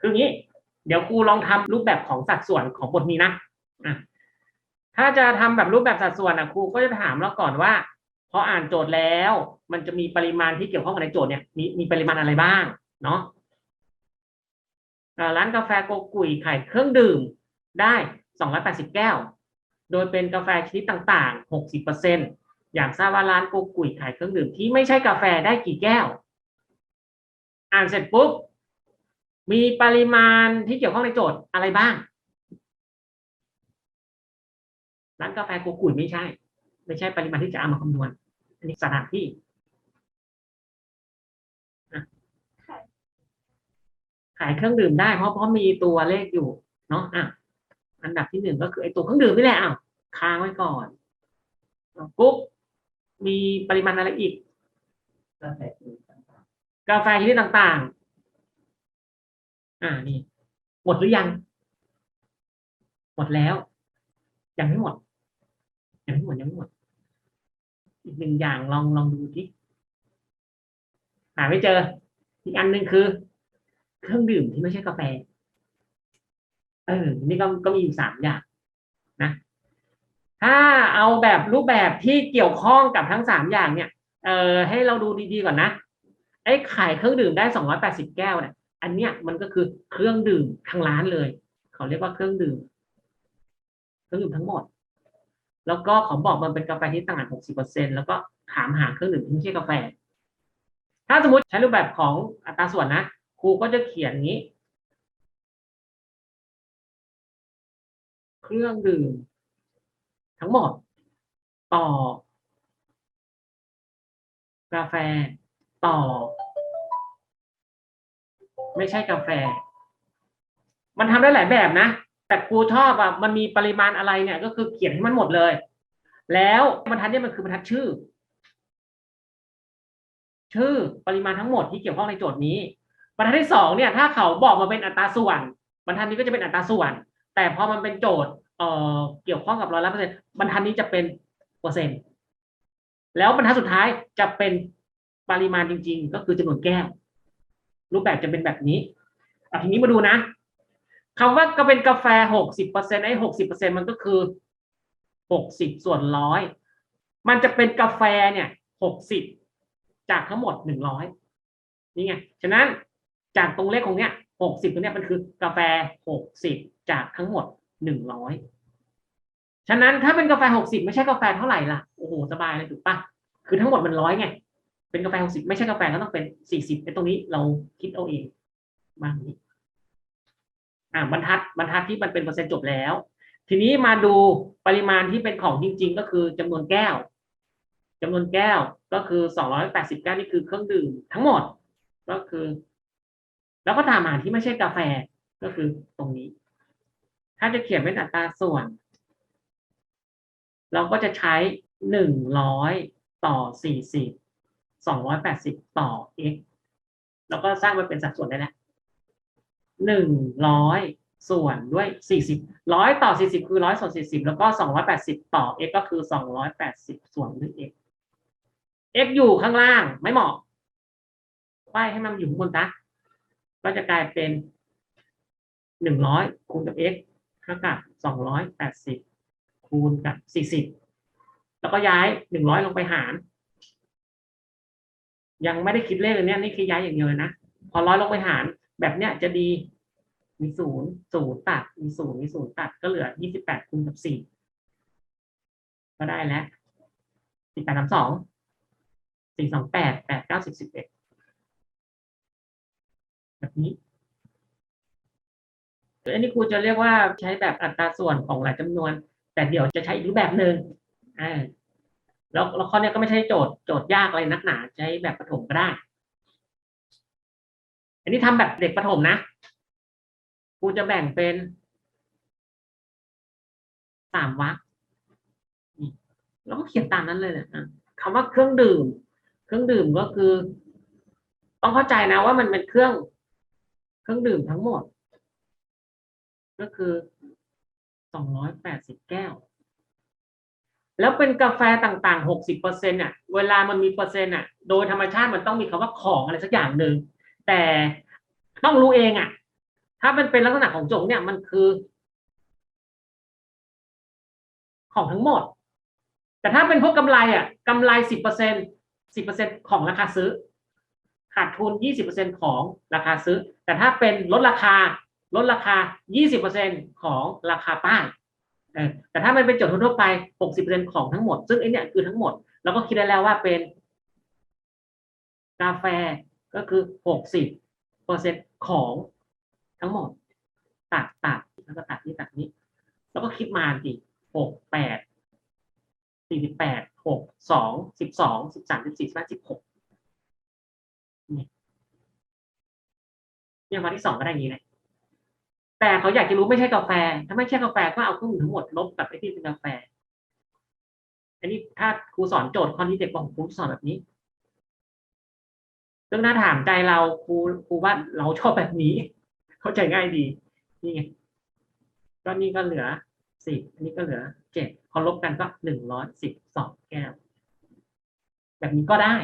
คืองี้ เดี๋ยวครูลองทำรูปแบบของสัดส่วนของบทนี้นะอะถ้าจะทำแบบรูปแบบสัดส่วนนะครูก็จะถามเราก่อนว่าพออ่านโจทย์แล้ว มันจะมีปริมาณที่เกี่ยวข้องกับในโจทย์เนี่ยมีมีปริมาณอะไรบ้างเนาะร้านกาแฟโกกุยขายเครื่องดื่มได้ 280 แก้ว โดยเป็นกาแฟชนิดต่างๆ 60%อยากทราบว่าร้านโกกุยขายเครื่องดื่มที่ไม่ใช่กาแฟได้กี่แก้ว อ่านเสร็จปุ๊บ มีปริมาณที่เกี่ยวข้องในโจทย์อะไรบ้างร้านกาแฟโกกุยไม่ใช่ ไม่ใช่ปริมาณที่จะเอามาคำนวณ อันนี้สถานที่ขายเครื่องดื่มได้เพราะเพราะมีตัวเลขอยู่เนาะอะอันดับที่หนึ่งก็คือไอ้ตัวเครื่องดื่มนี่แหละอ้าวค้างไว้ก่อนปุ๊บมีปริมาณอะไรอีกกาแฟอื่นต่างกาแฟชนิดต่างๆ อ่านี่ หมดหรือยัง หมดแล้ว ยังไม่หมด ยังไม่หมดยังไม่หมด อีกหนึ่งอย่างลองลองดูที่หาไม่เจอ อีกอันหนึ่งคือ เครื่องดื่มที่ไม่ใช่กาแฟ เออ นี่ก็ก็มีอยู่สามอย่างนะถ้าเอาแบบรูปแบบที่เกี่ยวข้องกับทั้งสามอย่างเนี่ย เออให้เราดูดีๆก่อนนะไอ้ขายเครื่องดื่มได้สองร้อยแปดสิบแก้วเนี่ย อันเนี้ยมันก็คือเครื่องดื่มทางร้านเลย เขาเรียกว่าเครื่องดื่ม เครื่องดื่มทั้งหมด แล้วก็ขาบอกมันเป็นกาแฟที่ต่างหกสิบเปอร์เซ็นแล้วก็ถามหาเครื่องดื่มที่ไม่ใช่กาแฟ ถ้าสมมติใช้รูปแบบของอัตราส่วนนะครูก็จะเขียนอย่างนี้ เครื่องดื่มทั้งหมด ต่อ กาแฟต่อ ไม่ใช่กาแฟ มันทำได้หลายแบบนะ แต่ครูชอบอะมันมีปริมาณอะไรเนี่ย ก็คือเขียนให้มันหมดเลย แล้วบรรทัดเนี่ยมันคือบรรทัดชื่อ ชื่อปริมาณทั้งหมดที่เกี่ยวข้องในโจทย์นี้ บรรทัดที่สองเนี่ย ถ้าเขาบอกมาเป็นอัตราส่วน บรรทัดนี้ก็จะเป็นอัตราส่วน แต่พอมันเป็นโจทย์เอ่อเกี่ยวข้องกับร้อยละเปอร์เซ็นต์บรรทัดนี้จะเป็นเปอร์เซ็นต์แล้วบรรทัดสุดท้ายจะเป็นปริมาณจริง ๆ ก็คือจำนวนแก้ว รูปแบบจะเป็นแบบนี้อะทีนี้มาดูนะคำว่าก็เป็นกาแฟหกสิบเปอร์เซ็นต์ไอ้หกสิบเปอร์เซ็นต์มันก็คือหกสิบส่วนร้อยมันจะเป็นกาแฟเนี่ยหกสิบจากทั้งหมดหนึ่งร้อยนี่ไงฉะนั้นจากตรงเลขของเนี้ยหกสิบตรงเนี้ยมันคือกาแฟหกสิบจากทั้งหมดหนึ่งร้อยฉะนั้นถ้าเป็นกาแฟหกสิบไม่ใช่กาแฟเท่าไหร่ล่ะโอ้โหสบายเลยถูกปะคือทั้งหมดมันร้อยไง เป็นกาแฟหกสิบไม่ใช่กาแฟก็ต้องเป็นสี่สิบไอ้ตรงนี้เราคิดเอาเองมางนี้อ่าบรรทัดบรรทัดที่มันเป็นเปอร์เซ็นต์จบแล้ว ทีนี้มาดูปริมาณที่เป็นของจริง ๆ ก็คือจำนวนแก้วจำนวนแก้วก็คือสองร้อยแปดสิบแก้วนี่คือเครื่องดื่มทั้งหมดก็คือ แล้วก็ตามหาที่ไม่ใช่กาแฟก็คือตรงนี้ ถ้าจะเขียนเป็นอัตราส่วน เราก็จะใช้หนึ่งร้อยต่อสี่สิบ สองร้อยแปดสิบต่อ x แล้วก็สร้างมันเป็นสัดส่วนได้แล้วหนึ่งร้อยส่วนด้วยสี่สิบร้อยต่อสี่สิบคือร้อยส่วนสี่สิบแล้วก็สองร้อยแปดสิบต่อ x ก็คือสองร้อยแปดสิบส่วนด้วย x x อยู่ข้างล่างไม่เหมาะไขว้ให้มันอยู่ข้างบนนะก็จะกลายเป็นหนึ่งร้อยคูณกับ x เท่ากับสองร้อยแปดสิบคูณกับสี่สิบแล้วก็ย้ายหนึ่งร้อยลงไปหาร ยังไม่ได้คิดเลขเลยเนี่ยนี่คือย้ายอย่างเดียวเลยนะพอร้อยลงไปหาร แบบเนี้ยจะดีมีศูนย์ศูนย์ตัดมีศูนย์มีศูนย์ตัดก็เหลือยี่สิบแปดคูณกับสี่ก็ได้แล้วสิบแปดสามสองสี่สองแปดแปดเก้าสิบสิบเอ็ดแบบนี้อันนี้ครูจะเรียกว่าใช้แบบอัตราส่วนของหลายจำนวน แต่เดี๋ยวจะใช้อีกรูปแบบหนึ่งอ่า แล้วแล้วข้อนี้ก็ไม่ใช่โจทย์โจทย์ยากอะไรนักหนาใช้แบบประถมก็ได้ อันนี้ทำแบบเด็กประถมนะครูจะแบ่งเป็นสามวรรคแล้วก็เขียนตามนั้นเลยเนี่ยอะคำว่าเครื่องดื่ม เครื่องดื่มก็คือ ต้องเข้าใจนะว่ามันเป็นเครื่อง เครื่องดื่มทั้งหมด ก็คือสองร้อยแปดสิบแก้ว แล้วเป็นกาแฟต่างๆหกสิบเปอร์เซ็นต์่ะเวลามันมีเปอร์เซ็นต์อะโดยธรรมชาติมันต้องมีคำว่าของอะไรสักอย่างหนึ่งแต่ต้องรู้เองอะ ถ้ามันเป็นลักษณะของโจทย์เนี่ยมันคือ ของทั้งหมด แต่ถ้าเป็นพวกกำไรอะกำไรสิบเปอร์เซ็นสิบเปอร์เซ็นของราคาซื้อ ขาดทุนยี่สิบเปอร์เซ็นของราคาซื้อ แต่ถ้าเป็นลดราคาลดราคายี่สิบเปอร์เซ็นของราคาป้าย แต่ถ้ามันเป็นโจทย์ทั่วไปหกสิบเปอร์เซ็นของทั้งหมด ซึ่งไอเนี่ยคือทั้งหมด เราก็คิดได้แล้วว่าเป็น กาแฟก็คือหกสิบเปอร์เซ็นของทั้งหมด ตัดตัดแล้วก็ตัดนี่ตัดนี้ แล้วก็คิดมาสิหกแปดสี่สิบแปดหกสองสิบสองสิบสามสิบสี่สิบห้าสิบหกเนี่ยวันที่สองก็ได้อย่างนี้เลย แต่เขาอยากจะรู้ไม่ใช่กาแฟ ถ้าไม่ใช่กาแฟก็เอาเครื่องดื่มทั้งหมดลบกับไอ้ที่เป็นกาแฟ อันนี้ถ้าครูสอนโจทย์ข้อนี้เด็กบอกครูสอนแบบนี้ซึ่องถ้าถามใจเราครูครูว่าเราชอบแบบนี้ เข้าใจง่ายดี นี่ไงก็นี่ก็เหลือสิบอันนี้ก็เหลือเจ็ดพอลบกันก็หนึ่งร้อยสิบสองแก้ว แบบนี้ก็ได้